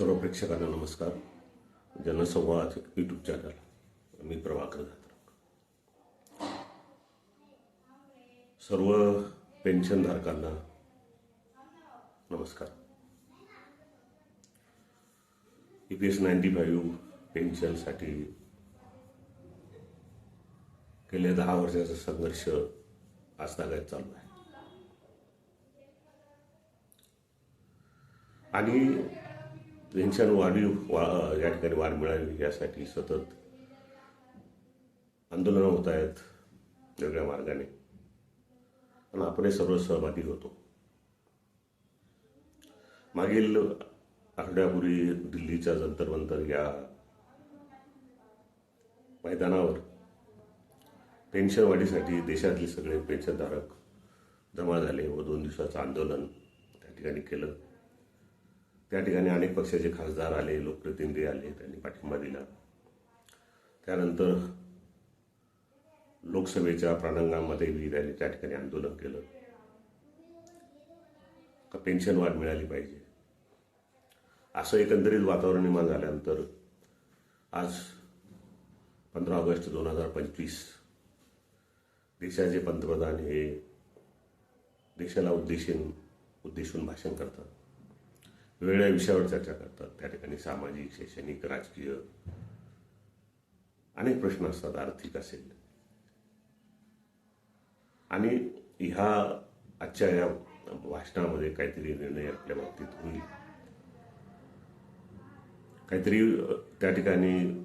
सर्व प्रेक्षकांना नमस्कार. जनसंवाद यूट्यूब चॅनल मी प्रभाकर जाधव सर्व पेन्शनधारकांना नमस्कार. E P S ninety five पेन्शनसाठी गेल्या दहा वर्षाचा संघर्ष आज तागायत चालू आहे. आणि पेन्शन वाढीव वा या ठिकाणी वाढ मिळावी यासाठी सतत आंदोलनं होत आहेत वेगळ्या मार्गाने. आणि आपण हे सर्व सहभागी होतो. मागील आठवड्यापूर्वी दिल्लीच्या जंतर मंतर या मैदानावर पेन्शन वाढीसाठी देशातले सगळे पेन्शनधारक जमा झाले व दोन दिवसाचं आंदोलन त्या ठिकाणी केलं. त्या ठिकाणी अनेक पक्षाचे खासदार आले लोकप्रतिनिधी आले त्यांनी पाठिंबा दिला. त्यानंतर लोकसभेच्या प्रांगणामध्येही त्यांनी त्या ठिकाणी आंदोलन केलं. का पेन्शन वाढ मिळाली पाहिजे. असं एकंदरीत वातावरण निर्माण झाल्यानंतर आज पंधरा ऑगस्ट दोन हजार पंचवीस देशाचे पंतप्रधान हे देशाला उद्देशून उद्देशून भाषण करतात. वेगळ्या विषयावर चर्चा करतात त्या ठिकाणी सामाजिक शैक्षणिक राजकीय. अनेक प्रश्न असतात आर्थिक असेल. आणि ह्या आजच्या या भाषणामध्ये काहीतरी निर्णय आपल्या बाबतीत होईल. काहीतरी त्या ठिकाणी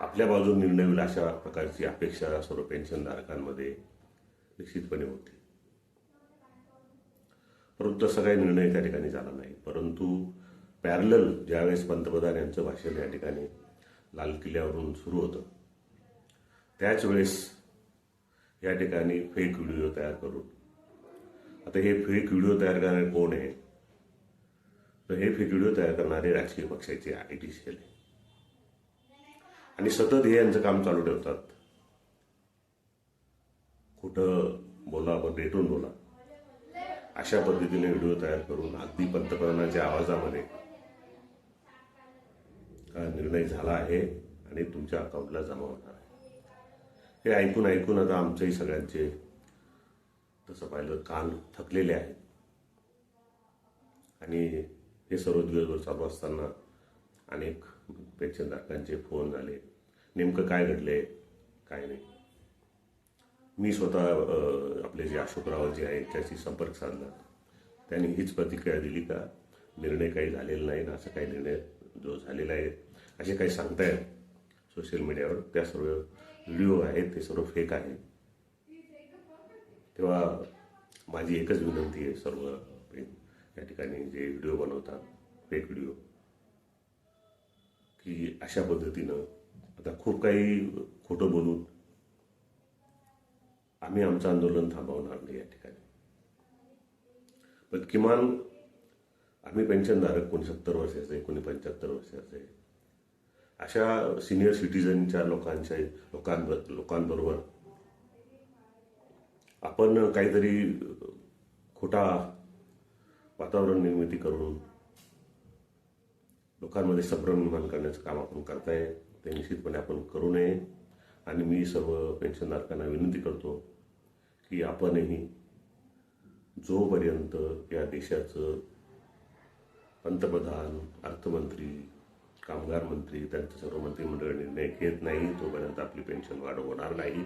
आपल्या बाजून निर्णय होईल अशा प्रकारची अपेक्षा सर्व पेन्शनधारकांमध्ये निश्चितपणे होती परंतु तसा काही निर्णय त्या ठिकाणी झाला नाही. परंतु पॅरलल ज्यावेळेस पंतप्रधान यांचं भाषण या ठिकाणी लाल किल्ल्यावरून सुरू होतं त्याच वेळेस या ठिकाणी फेक व्हिडिओ तयार करून. आता हे फेक व्हिडिओ तयार करणारे कोण आहे? तर हे फेक व्हिडिओ तयार करणारे राजकीय पक्षाचे आय टी सेल आहे. आणि सतत हे यांचं काम चालू ठेवतात. कुठं बोला आपण रेटून बोला. अशा पद्धतीने व्हिडिओ तयार करून अगदी पंतप्रधानाच्या आवाजामध्ये हा निर्णय झाला आहे आणि तुमच्या अकाउंटला जमा होणार आहे. हे ऐकून ऐकून आता आमचंही सगळ्यांचे तसं पाहिलं कान थकलेले आहेत. आणि हे सर्व दिवसभर चालू असताना अनेक पेन्शनधारकांचे फोन झाले. नेमकं काय घडले काय नाही. मी स्वतः आपले जे अशोकराव जे आहेत त्याशी संपर्क साधला. त्यांनी हीच प्रतिक्रिया दिली का निर्णय काही झालेला नाही ना असा काही निर्णय जो झालेला आहे असे काही सांगतायत सोशल मीडियावर. त्या सर्व व्हिडिओ आहेत ते सर्व फेक आहेत. तेव्हा माझी एकच विनंती आहे सर्व या ठिकाणी जे व्हिडिओ बनवतात फेक व्हिडिओ की अशा पद्धतीनं आता खूप काही खोटं बोलून आम्ही आमचं आंदोलन थांबवणार नाही या ठिकाणी. पण किमान आम्ही पेन्शनधारक कोणी सत्तर वर्षाचे कोणी पंच्याहत्तर वर्षाचे. अशा सिनियर सिटीजनच्या लोकांच्या लोकांब लोकांबरोबर आपण काहीतरी खोटा वातावरण निर्मिती करून लोकांमध्ये संभ्रम निर्माण करण्याचं काम आपण करताय ते निश्चितपणे आपण करू नये. आणि मी सर्व पेन्शनधारकांना विनंती करतो की आपणही जोपर्यंत या देशाचं पंतप्रधान अर्थमंत्री कामगार मंत्री त्यांचं सर्व मंत्रिमंडळ निर्णय घेत नाही तोपर्यंत आपली पेन्शन वाढ होणार नाही.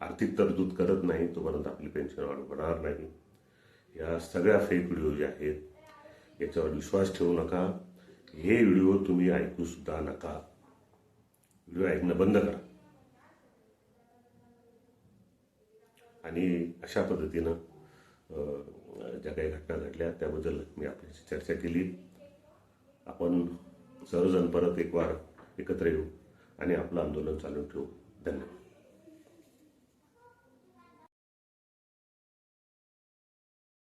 आर्थिक तरतूद करत नाही तोपर्यंत आपली पेन्शन वाढ होणार नाही. या सगळ्या फेक व्हिडिओ जे आहेत याच्यावर विश्वास ठेवू नका. हे व्हिडिओ तुम्ही ऐकू सुद्धा नका. व्हिडिओ ऐकणं बंद करा. आणि अशा पद्धतीनं ज्या काही घटना घडल्या त्याबद्दल मी आपल्याशी चर्चा केली. आपण सर्वजण परत एक वार एकत्र येऊ आणि आपलं आंदोलन चालू ठेवू. धन्यवाद.